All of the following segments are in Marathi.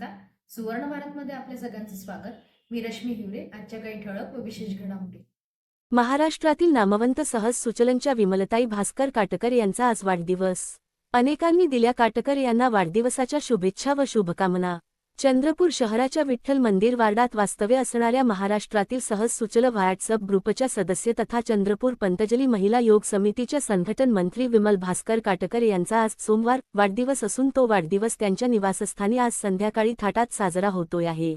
नमस्कार. सुवर्ण भारतमध्ये आपल्या सगळ्यांचं स्वागत. मी रश्मी हिवरे आजच्या काही ठळक व विशेष घडामोडी. महाराष्ट्रातील नामवंत सहज सुचलनच्या विमलताई भास्कर काटकर यांचा आज वाढदिवस. अनेकांनी दिल्या काटकर यांना वाढदिवसाच्या शुभेच्छा व शुभकामना. चंद्रपूर शहराच्या विठ्ठल मंदिर वार्डात वास्तव्य असणाऱ्या महाराष्ट्रातील सहज सुचल व्हॉट्सअप ग्रुपच्या सदस्य तथा चंद्रपूर पंतजली महिला योग समितीच्या संघटन मंत्री विमल भास्कर काटकर यांचा आज सोमवार वाढदिवस असून तो वाढदिवस त्यांच्या निवासस्थानी आज संध्याकाळी थाटात साजरा होतोय आहे.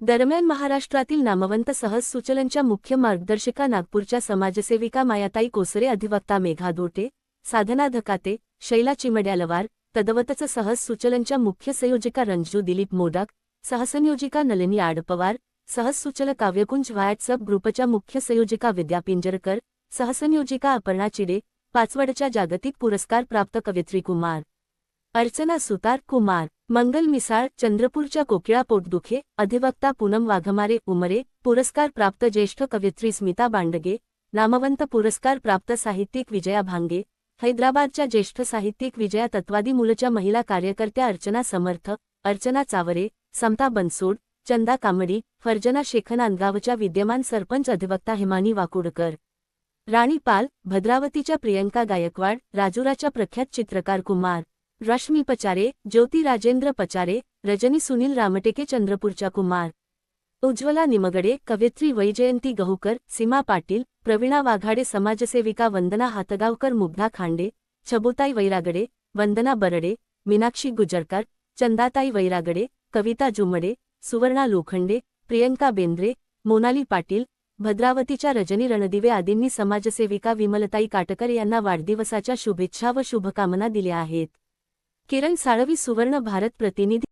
दरम्यान महाराष्ट्रातील नामवंत सहज सुचलनच्या मुख्य मार्गदर्शिका नागपूरच्या समाजसेविका मायाताई कोसरे अधिवक्ता मेघा दोटे साधना धकाते शैला चिमड्यालवार तदवतच सहज सुचलनच्या मुख्य संयोजिका रंजू दिलीप मोडक सहसंयोजिका नलिनी आडपवार सहज सुचल काव्यकुंज व्हॉट्सअप ग्रुपच्या मुख्य संयोजिका विद्या पिंजरकर सहसंयोजिका अपर्णा चिडे पाचवडच्या जागतिक पुरस्कार प्राप्त कवित्री कुमार. अर्चना सुतार कुमार मंगल मिसाळ चंद्रपूरच्या कोकिळा पोटदुखे अधिवक्ता पूनम वाघमारे उमरे पुरस्कार प्राप्त ज्येष्ठ कवित्री स्मिता बांडगे नामवंत पुरस्कार प्राप्त साहित्यिक विजया भांगे हैदराबादच्या ज्येष्ठ साहित्यिक विजया तत्वादी मूलच्या महिला कार्यकर्त्या अर्चना समर्थ अर्चना चावरे समता बनसोड चंदा कामडी फर्जना शेखनांदगावच्या विद्यमान सरपंच अधिवक्ता हिमानी वाकुडकर. राणी पाल भद्रावतीच्या प्रियंका गायकवाड राजुराच्या प्रख्यात चित्रकार कुमार. रश्मी पचारे ज्योती राजेंद्र पचारे रजनी सुनील रामटेके चंद्रपूरच्या कुमार. उज्ज्वला निमगडे कवयित्री वैजयंती गहुकर सीमा पाटील प्रवीणा वाघाडे समाजसेविका वंदना हातगावकर मुग्धा खांडे छबुताई वैरागडे वंदना बरडे मीनाक्षी गुजरकर चंदाताई वैरागडे कविता जुमडे सुवर्णा लोखंडे प्रियंका बेंद्रे मोनाली पाटील भद्रावतीच्या रजनी रणदिवे आदींनी समाजसेविका विमलताई काटकर यांना वाढदिवसाच्या शुभेच्छा व शुभकामना दिल्या आहेत. किरण साळवी सुवर्ण भारत प्रतिनिधी